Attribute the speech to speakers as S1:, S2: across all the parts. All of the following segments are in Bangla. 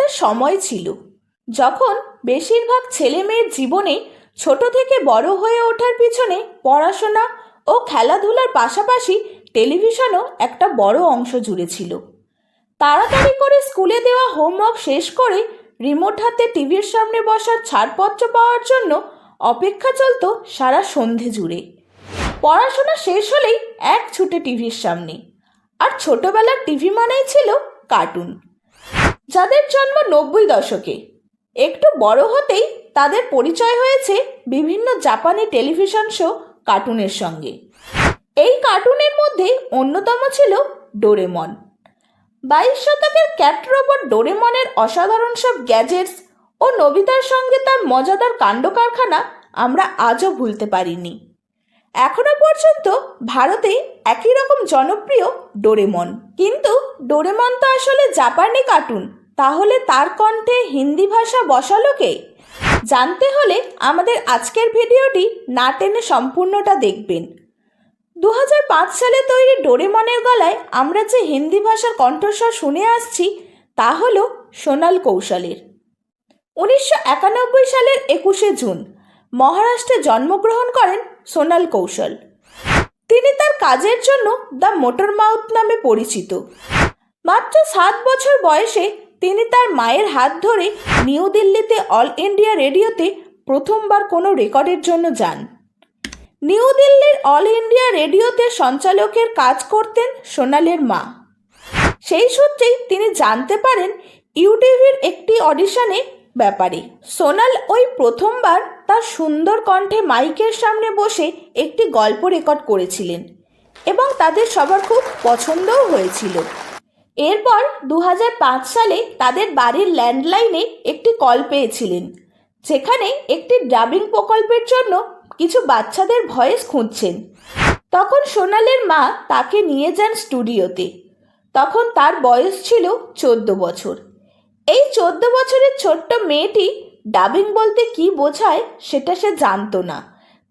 S1: একটা সময় ছিল যখন বেশিরভাগ ছেলে মেয়ের জীবনে ছোট থেকে বড় হয়ে ওঠার পিছনে পড়াশোনা ও খেলাধুলার পাশাপাশি টেলিভিশনও একটা বড় অংশ জুড়ে ছিল। তাড়াতাড়ি করে স্কুলে দেওয়া হোমওয়ার্ক শেষ করে রিমোট হাতে টিভির সামনে বসার ছাড়পত্র পাওয়ার জন্য অপেক্ষা চলত সারা সন্ধে জুড়ে। পড়াশোনা শেষ হলেই এক ছুটে টিভির সামনে। আর ছোটবেলার টিভি মানেই ছিল কার্টুন। যাদের জন্ম নব্বই দশকে। একটু বড় হতেই তাদের পরিচয় হয়েছে বিভিন্ন জাপানি টেলিভিশন শো কার্টুনের সঙ্গে। এই কার্টুনের মধ্যে অন্যতম ছিল ডোরেমন। বাইশ শতকের ক্যাট রোবট ডোরেমনের অসাধারণ সব গ্যাজেটস ও নবিতার সঙ্গে তার মজাদার কাণ্ড কারখানা আমরা আজও ভুলতে পারিনি। এখনও পর্যন্ত ভারতে একই রকম জনপ্রিয় ডোরেমন। কিন্তু ডোরেমন তো আসলে জাপানি কার্টুন। তাহলে তার কণ্ঠে হিন্দি ভাষা বসালো কে? জানতে হলে আমাদের আজকের ভিডিওটি না টেনে সম্পূর্ণটা দেখবেন। দু হাজার পাঁচ সালে তৈরি ডোরেমনের গলায় আমরা যে হিন্দি ভাষার কণ্ঠস্বর শুনে আসছি, তা হল সোনাল কৌশলের। উনিশশো একানব্বই সালের একুশে জুন, মহারাষ্ট্রে জন্মগ্রহণ করেন সোনাল কৌশল। তিনি তার কাজের জন্য দ্য মোটর মাউথ নামে পরিচিত। মাত্র সাত বছর বয়সে তিনি তার মায়ের হাত ধরে নিউ দিল্লিতে অল ইন্ডিয়া রেডিওতে প্রথমবার কোনো রেকর্ডের জন্য যান। নিউ দিল্লির অল ইন্ডিয়া রেডিওতে সঞ্চালকের কাজ করতেন সোনালের মা। সেই সূত্রেই তিনি জানতে পারেন ইউটিভির একটি অডিশনে ব্যাপারে। সোনাল ওই প্রথমবার তার সুন্দর কণ্ঠে মাইকের সামনে বসে একটি গল্প রেকর্ড করেছিলেন এবং তাদের সবার খুব পছন্দও হয়েছিল। এরপর দু হাজার পাঁচ সালে তাদের বাড়ির ল্যান্ডলাইনে একটি কল পেয়েছিলেন, যেখানে একটি ডাবিং প্রকল্পের জন্য কিছু বাচ্চাদের ভয়েস খুঁজছেন। তখন সোনালের মা তাকে নিয়ে যান স্টুডিওতে। তখন তার বয়স ছিল চোদ্দ বছর। এই চোদ্দ বছরের ছোট্ট মেয়েটি ডাবিং বলতে কি বোঝায় সেটা সে জানতো না।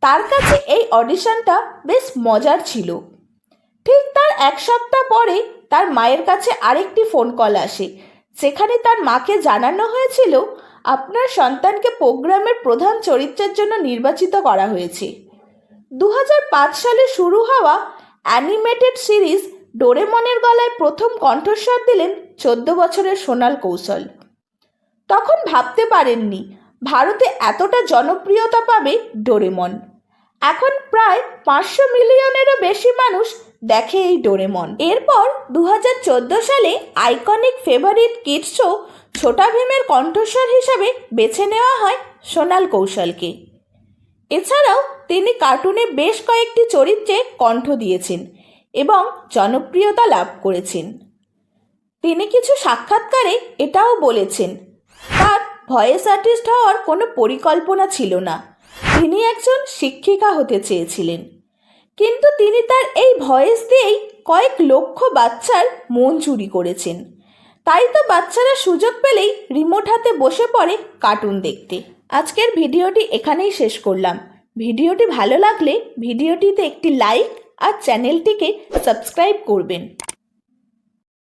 S1: তার কাছে এই অডিশনটা বেশ মজার ছিল। ঠিক তার এক সপ্তাহ পরে তার মায়ের কাছে আরেকটি ফোন কল আসে। সেখানে তার মাকে জানানো হয়েছিল, আপনার সন্তানকে প্রোগ্রামের প্রধান চরিত্রের জন্য নির্বাচিত করা হয়েছে। দু হাজার পাঁচ সালে শুরু হওয়া অ্যানিমেটেড সিরিজ ডোরেমনের গলায় প্রথম কণ্ঠস্বর দিলেন চোদ্দ বছরের সোনাল কৌশল। তখন ভাবতে পারেননি ভারতে এতটা জনপ্রিয়তা পাবে ডোরেমন। এখন প্রায় পাঁচশো মিলিয়নেরও বেশি মানুষ দেখে এই ডোরেমন। এরপর দু হাজার চোদ্দ সালে iconic favourite kids show Chhota ভীমের কণ্ঠস্বর হিসাবে বেছে নেওয়া হয় সোনাল কৌশলকে। এছাড়াও তিনি কার্টুনে বেশ কয়েকটি চরিত্রে কণ্ঠ দিয়েছেন এবং জনপ্রিয়তা লাভ করেছেন। তিনি কিছু সাক্ষাৎকারে এটাও বলেছেন, তার ভয়েস আর্টিস্ট হওয়ার কোনো পরিকল্পনা ছিল না। তিনি একজন শিক্ষিকা হতে চেয়েছিলেন। কিন্তু তিনি তার এই ভয়েস দিয়েই কয়েক লক্ষ বাচ্চার মন চুরি করেছেন। তাই তো বাচ্চারা সুযোগ পেলেই রিমোট হাতে বসে পড়ে কার্টুন দেখতে। আজকের ভিডিওটি এখানেই শেষ করলাম। ভিডিওটি ভালো লাগলে ভিডিওটিতে একটি লাইক আর চ্যানেলটিকে সাবস্ক্রাইব করবেন।